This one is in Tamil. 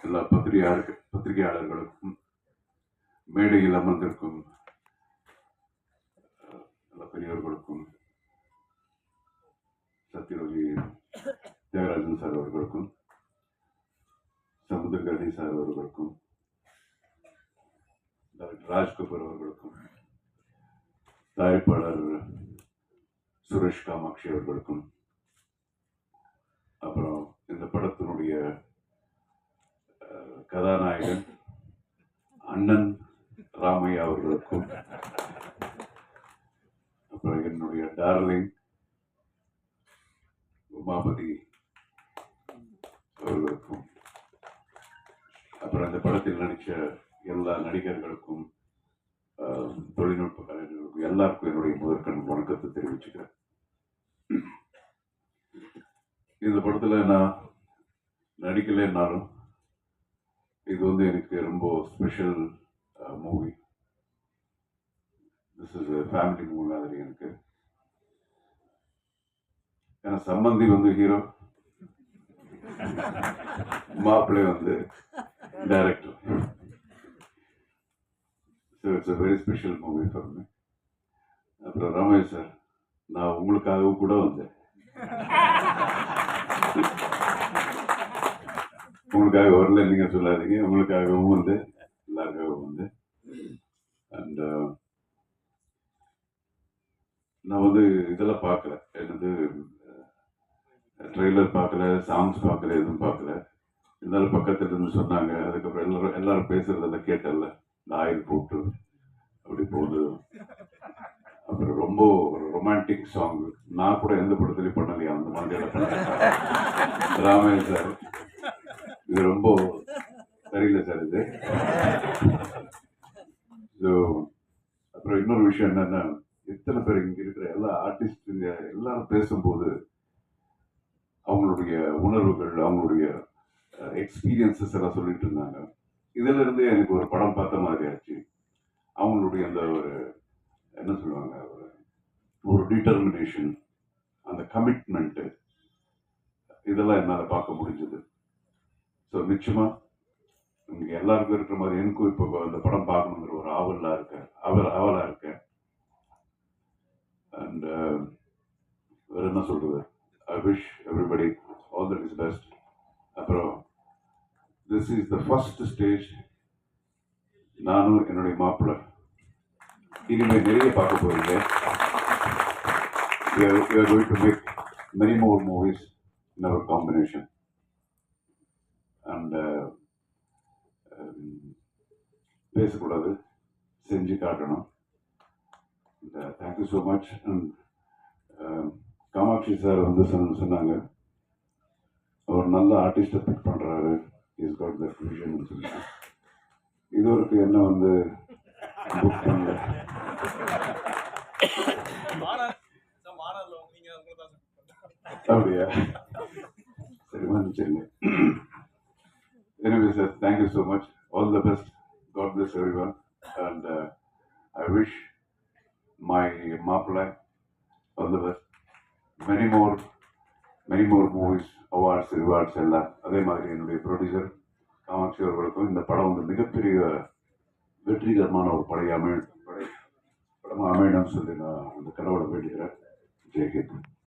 எல்லா பத்திரிகையாளர்கள் பத்திரிகையாளர்களுக்கும் மேடையில் அமர்ந்திருக்கும் எல்லா பெரியவர்களுக்கும் சத்யரோகி தியாகராஜன் சார் அவர்களுக்கும் சமுத்திரகர்ணி சார் அவர்களுக்கும் டாக்டர் ராஜ்கபூர் அவர்களுக்கும் தயாரிப்பாளர் சுரேஷ் காமாட்சி அவர்களுக்கும் அப்புறம் இந்த படத்தினுடைய கதாநாயகன் அண்ணன் ராமையா அவர்களுக்கும் அப்புறம் என்னுடைய டார்லிங் உமாபதி அவர்களுக்கும் அப்புறம் இந்த படத்தில் நடித்த எல்லா நடிகர்களுக்கும் தொழில்நுட்ப கலைஞர்களுக்கும் எல்லாருக்கும் என்னுடைய முதற்கண் வணக்கத்தை தெரிவிச்சுக்கிறேன். இந்த படத்தில் நான் நடிக்கலைன்னாலும் இது வந்து எனக்கு ரொம்ப special movie this is family movie மாதிரி எனக்கு. ஏன்னா சம்பந்தி வந்து ஹீரோ மாப்பிள்ளை வந்து director so it's a very special movie for me அப்புறம் ரமேஷ் சார் நான் உங்களுக்காகவும் கூட வந்தேன். உங்களுக்காக வரல நீங்க சொல்லாதீங்க. உங்களுக்காகவும் வந்து எல்லாருக்காகவும் வந்து அண்ட் uh, நான் வந்து இதெல்லாம் பார்க்கல. என்னது ட்ரெய்லர் பார்க்கல சாங்ஸ் பார்க்கல எதுவும் பார்க்கல. இருந்தாலும் பக்கத்துல இருந்து சொன்னாங்க. அதுக்கப்புறம் எல்லாரும் எல்லாரும் பேசுறதெல்லாம் கேட்டல இந்த ஆயில் போட்டு அப்படி போகுது அப்புறம் ரொம்ப ரொமான்டிக் சாங் நான் கூட எந்த படத்துலையும் பண்ணலையா? அந்த மாதிரி எல்லாம் ராமையா சார் இது ரொம்ப சரியில்லை சார் இது. ஸோ அப்புறம் இன்னொரு விஷயம் என்னன்னா எத்தனை பேர் இங்கே இருக்கிற எல்லா ஆர்டிஸ்டுங்க எல்லாரும் பேசும்போது அவங்களுடைய உணர்வுகள் அவங்களுடைய எக்ஸ்பீரியன்சஸ் எல்லாம் சொல்லிட்டு இருந்தாங்க. இதுல இருந்து எனக்கு ஒரு படம் பார்த்த மாதிரி ஆச்சு. அவங்களுடைய அந்த ஒரு என்ன சொல்லுவாங்க ஒரு ஒரு டிட்டர்மினேஷன் அந்த கமிட்மெண்ட்டு இதெல்லாம் என்னால் பார்க்க முடிஞ்சது. ஸோ நிச்சயமா இங்கே எல்லாருக்கும் இருக்கிற மாதிரி எனக்கும் இப்போ அந்த படம் பார்க்கணுங்கிற ஒரு ஆவலாக இருக்கேன் அவல் ஆவலாக இருக்கேன் அண்ட் uh, வேறு என்ன சொல்கிறது I wish everybody all that is best அப்புறம் this is the first stage நானும் என்னுடைய மாப்பிள்ளை. இனிமேல் நிறைய பார்க்க போகிறீங்க we are, we are going to make many more movies in our combination. And uh, um, பேசக்கூடாது செஞ்சு காட்டணும். Thank you so much and Kamakshi sir வந்து சொன்ன சொன்னாங்க. அவர் நல்ல ஆர்டிஸ்டை பிக் பண்ணுறாரு இஸ் காட் தட் விஷன் சொல்லி இது வரைக்கும் என்ன வந்து புக் பண்ணல. அப்படியா? சரி மன்னிச்சிருங்க Anyway, sir, thank you so much. All the best. God bless everyone. And uh, I wish my Mapla all the best. Many more, many more movies, awards, rewards எல்லாம் அதே மாதிரி என்னுடைய ப்ரொடியூசர் காமாட்சி அவர்களுக்கும் இந்த படம் வந்து மிகப்பெரிய வெற்றிகரமான ஒரு படைய அமைய படை படமாக அமையணும்னு சொல்லி நான் அந்த கடவுளை வேண்டுகிறேன் ஜெயகேத்